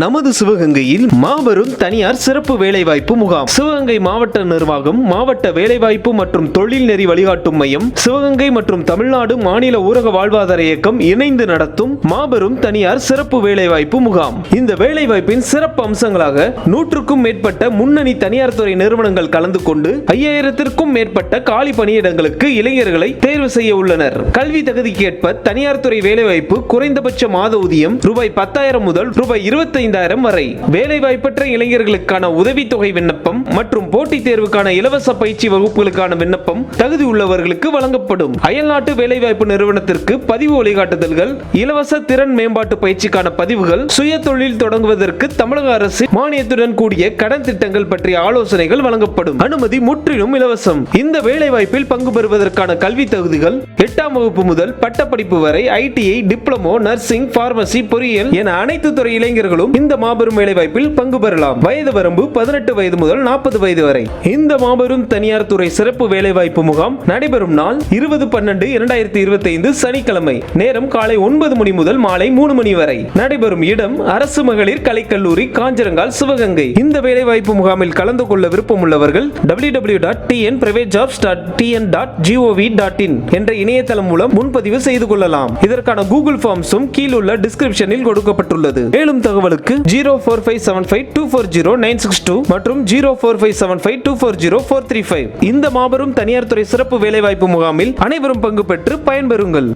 நமது சிவகங்கையில் மாபெரும் தனியார் சிறப்பு வேலைவாய்ப்பு முகாம். சிவகங்கை மாவட்ட நிர்வாகம் மாவட்ட வேலைவாய்ப்பு மற்றும் தொழில் நெறி வழிகாட்டும் மையம் சிவகங்கை மற்றும் தமிழ்நாடு மாநில ஊரக வாழ்வாதார இயக்கம் இணைந்து நடத்தும் மாபெரும் தனியார் சிறப்பு வேலைவாய்ப்பு முகாம். இந்த வேலைவாய்ப்பின் சிறப்பு அம்சங்களாக நூற்றுக்கும் மேற்பட்ட முன்னணி தனியார் துறை நிறுவனங்கள் கலந்து கொண்டு ஐயாயிரத்திற்கும் மேற்பட்ட காலி பணியிடங்களுக்கு இளைஞர்களை தேர்வு செய்ய உள்ளனர். கல்வி தகுதிக்கேற்ப தனியார் துறை வேலைவாய்ப்பு குறைந்தபட்ச மாத ஊதியம் ரூபாய் பத்தாயிரம் முதல் ரூபாய் இருபத்தி இருபத்தைந்தாயிரம் வரை. வேலைவாய்ப்பற்ற இளைஞர்களுக்கான உதவித்தொகை விண்ணப்பம் மற்றும் போட்டித் தேர்வுக்கான இலவச பயிற்சி வகுப்புகளுக்கான விண்ணப்பம் தகுதி உள்ளவர்களுக்கு வழங்கப்படும். அயல்நாட்டு வேலைவாய்ப்பு நிறுவனத்திற்கு பதிவு வழிகாட்டுதல்கள் இலவச திறன் மேம்பாட்டு பயிற்சிக்கான பதிவுகள் சுய தொழில் தொடங்குவதற்கு தமிழக அரசு மானியத்துடன் கூடிய கடன் திட்டங்கள் பற்றிய ஆலோசனைகள் வழங்கப்படும். அனுமதி முற்றிலும் இலவசம். இந்த வேலைவாய்ப்பில் பங்கு பெறுவதற்கான கல்வி தகுதிகள் எட்டாம் வகுப்பு முதல் பட்டப்படிப்பு வரை ஐடிஐ டிப்ளமோ நர்சிங் பார்மசி பொறியியல் என அனைத்து துறை இளைஞர்களும் இந்த மாபெரும் வேலைவாய்ப்பில் பங்கு பெறலாம். வயது வரம்பு பதினெட்டு வயது முதல் நாற்பது வயது வரை. இந்த மாபெரும் தனியார் துறை சிறப்பு வேலைவாய்ப்பு முகாம் நடைபெறும் நாள் இருபது பன்னெண்டு இரண்டாயிரத்தி இருபத்தி ஐந்து சனிக்கிழமை. நேரம் காலை ஒன்பது மணி முதல் மாலை மூணு மணி வரை. நடைபெறும் இடம் அரசு மகளிர் கலைக்கல்லூரி காஞ்சரங்கால் சிவகங்கை. இந்த வேலைவாய்ப்பு முகாமில் கலந்து கொள்ள விருப்பம் உள்ளவர்கள் W W dot TN private jobs dot TN dot GOV dot in என்ற இணையதளம் மூலம் முன்பதிவு செய்து கொள்ளலாம். இதற்கான கூகுள் ஃபார்ம்ஸும் கீழுள்ள டிஸ்கிரிப்ஷனில் கொடுக்கப்பட்டுள்ளது. மேலும் தகவல் தகவலுக்கு zero four five seven five two four zero nine six two மற்றும் zero four five seven five two four zero four three five. இந்த மாபெரும் தனியார் துறை சிறப்பு வேலைவாய்ப்பு முகாமில் அனைவரும் பங்கு பெற்று பயன்பெறுங்கள்.